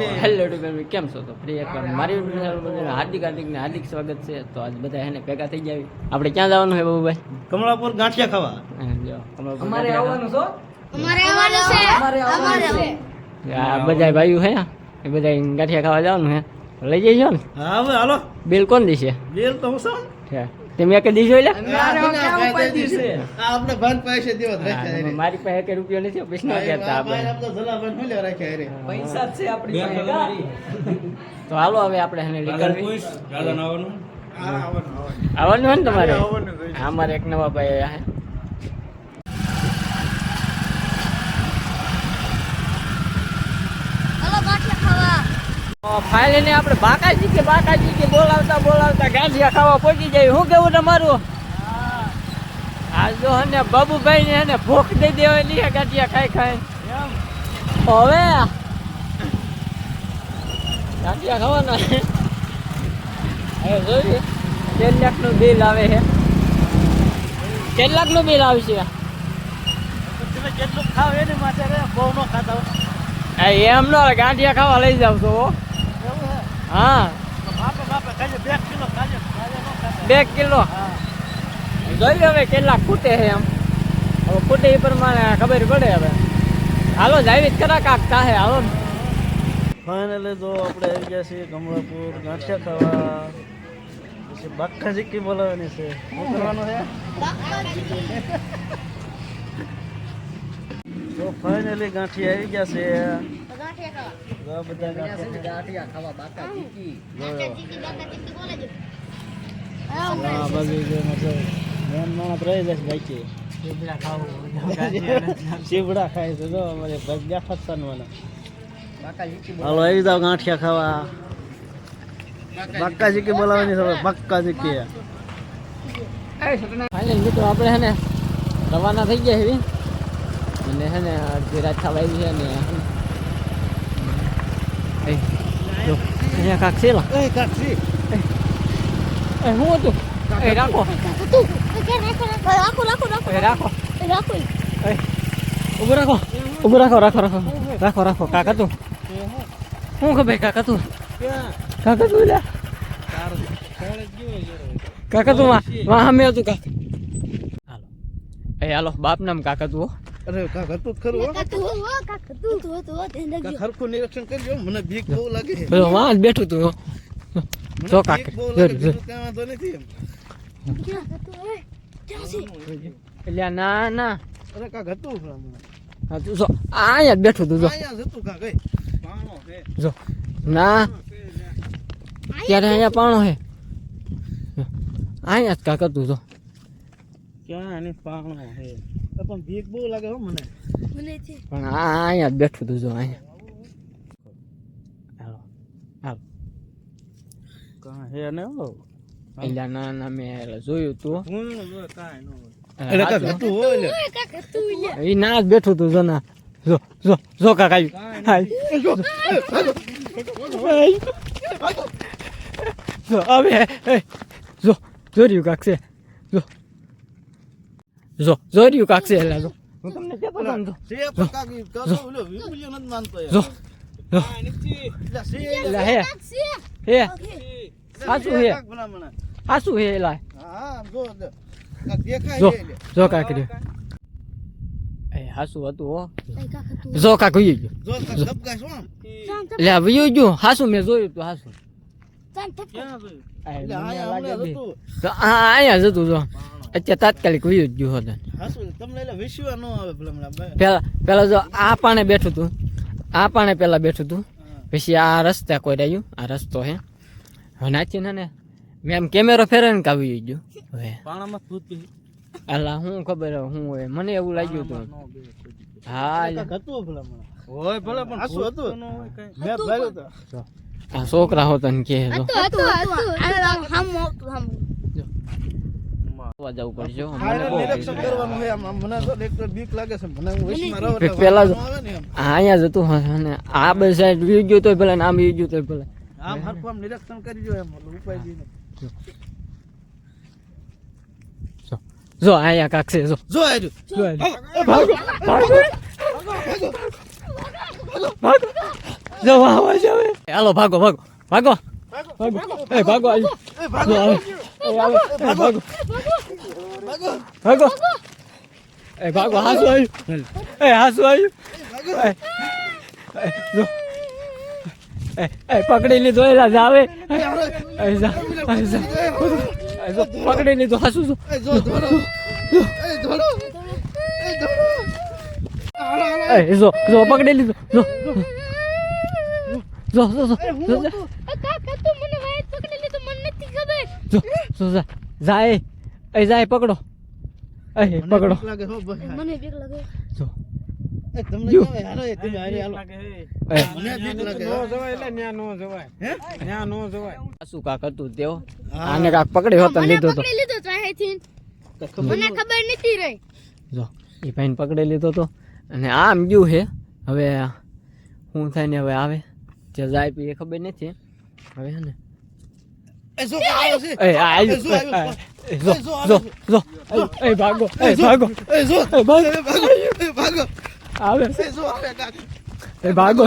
Hello two કેમ છો? તો ફરી એકવાર મારી હાર્દિક હાર્દિક ને હાર્દિક સ્વાગત છે. તો આજ બધા એને ભેગા થઈ જાય આપણે ક્યાં જવાનું છે બાબુભાઈ? કમળાપુર ગાંઠિયા ખાવા. જો કમળાપુર અમારે આવવાનું છો? અમારે આવવાનું છે. અમારે આવવાનું છે. આ બધા ભાઈઓ હે? એ બધા ગાંઠિયા ખાવા જવાનું હે? લઈ જઈશો ને? હા હવે હાલો. બિલ કોણ દેશે? બિલ તો હું શું છે તમે એક દીશો એટલે આપણે ભાન પાસે દેવા રાખ્યા મારી પાસે એક રૂપિયો નથી પૈસા ન કહેતા આપણે. આપણે જલાભાઈ હું લેવા રાખ્યા હારે. પૈસા છે આપણી પાસે તો હાલો હવે આપણે એને નીકળવી આવવાનું, આવવાનું. આવવાનું. હોય ને તમારે. અમારે એક નવા ભાઈ આયા છે હલો ગાંઠિયા ફાઇનલી આપણે બાકાજી કે બાકાજી કે બોલાવતા બોલાવતા ગાંઠિયા ખાવા પહોંચી જાય. શું કેવું તમારું? આ જો બાબુભાઈ ને એને ભૂખ દઈ દેવાની ગાંઠિયા ખાઈ ખાઈ. હવે ગાંઠિયા ખાવાના. હવે જોઈએ. કેટલાકનું બિલ આવે છે? કેટલાકનું બિલ આવશે? તમે જેટલું ખાવ એની માટે બહુ ન ખાતા હો. એમ નો ગાંઠિયા ખાવા લઈ જાવ છો હો. બે કિલો. જોઈએ હવે કેટલા ખૂટે છે એમ. હવે ખૂટે એ પ્રમાણે ખબર પડે હવે. હાલો જાવી જ ખરા કાક તાહે હાલો ને. ફાઇનલી તો આપણે આવી ગયા છીએ કમળાપુર ગાંઠિયા ખાવા. પછી બાકા ચીક્કી બોલાવવાની છે. શું કરવાનું છે? તો ફાઇનલી ગાંઠી આવી ગયા છે. બધા ગાંઠિયા ખાવા બાકા ચીકી હા બધું જે મતલબ મેન માણસ રહી જશે ખાય છે જો અમારે હાલો આવી જાવ ગાંઠિયા ખાવા બક્કા ચીકી બોલાવવાની છે બક્કા ચીકી ફાઇનલ મિત્રો આપણે હે ને રવાના થઈ ગયા છે અને હે ને અડધી રાત થવા આવી છે ને. એ, જો, અહીંયા કાક છે લા. એ કાઠી એ શું હતું એ રાખો તું રાખો રાખો રાખો એ રાખો રાખો એ ઊભું રાખો ઊભું રાખો રાખો રાખો રાખો રાખો કાકા તું શું ખબર કાકા તું કાકા તું લ્યા કાકા તું વાહ વાહ અમે હતું કાકા હાલો એ હાલો બાપ નામ કાકા તું હો. અરે કાકા તું ખરું હો. હો હરખું નિરીક્ષણ કરજો મને બીક બહુ લાગે. જ બેઠું તું હો. જો કાકા, વાંધો નથી એમ. એટલે ના ના. અરે કાકા તું હા તું જો અહીંયા જ બેઠું તું જો. જો ના. ત્યારે અહીંયા પાણો હે અહીંયા જ કાકા તું જો. ક્યાં પાણો છે? તો પણ બીક બહુ લાગે હો મને મને છે પણ આ અહીંયા બેઠું તું જો અહીંયા હાલો હાલો કાં હે ને હો એટલે ના ના મેં એટલે જોયું તું હું જો કાંઈ ન એટલે હોય એ ના જ બેઠું તું જો ના જો જો જો કાકા. જો હવે એ, જો જોર્યું કાક છે જો જો જોર્યું કાક છે એટલે જો. હું તમને કહેતો હતો જો. કાકી કાકા ઓલો વિપુલિયો નથી માનતો જો જો. એટલે હે. હે. સાચું હે. સાચું હે એલા. હા જો જો. દેખાય જો કાક રે એ હાસુ હતું હો. તું જો કાક ગયું. જો કાક શું આ વયું ગયું. હાસુ મેં જોયું તો હાસુ ક્યાં જોયું? આ આયા લાગે હમણાં તો આ અહીંયા જ જો. અત્યારે તાત્કાલિક વયું જ ગયું હતું. તમને વિશ્વા ન આવે પેલા પેલા જો આ પાણે બેઠું તું આ પાણે પેલા બેઠું તું. પછી આ રસ્તા કોઈ રહ્યું આ રસ્તો હે. હવે નાચીને ને મેં આમ કેમેરો ફેરવીને કાવી ગયું. હવે. પાણામાં ભૂત. અલા હું ખબર હું હોય મને એવું લાગ્યું હતું. ન. હા હતું. મેં. આ છોકરા હોતા ને કે જો હતું હતું હતું. આમ હમ હમ જોવા પડશે. મને નિરીક્ષણ કરવાનું હોય આમ. મને તો એકવાર બીક લાગે છે. મને હું વચમાં રહું એટલે પેલા જ- વાંધો ન આવે ને. આ જ બે સાઈડ વી ગયું તોય ભલે આમ વી ગયું તોય ભલે. આમ હરખું આમ નિરીક્ષણ કરી જો એમ ઉપાય દઈને. જો આયા કાક છે જો. જો આ રહ્યું. જો આ. ભાગો ભાગો. ભાગો જો અવાજ આવે હાલો ભાગો ભાગો. ભાગો. ભાગો એ ભાગો આજો. એ આવે. ભાગો. ભાગો. એ ભાગો હાસુ આવ્યું એ હાસુ આવ્યું જો. એ એ પકડી લીધો એલા જાવે પકડી લીધો હાસુ જો. એ જો જો. પકડી લીધો. જો. જો જો જો. જા. કાકા તું મને વાયર પકડી લીધો. મને નથી ખબર. જો જો જા. જાય એ. જાય પકડો. એ પકડો લાગે હો મને બીક લાગે જો એ તમને. કેમ હાલો એ તમે હારે હાલો મને બીક લાગે શું કાક હતું તેઓ આને કાક પકડ્યો લીધો તો પકડી લીધો તો ખબર મને ખબર નથી રહી જો એ ભાઈને પકડી લીધો તો અને આમ ગયું છે હવે શું થાય ને હવે આવે જે જાય પી એ ખબર નથી હવે હે ને એ શું આવે છે એ આવ્યું. જો જો જો એ, ભાગો એ ભાગો એ એ ભાગો ભાગો આવે એ શું આવે એ ભાગો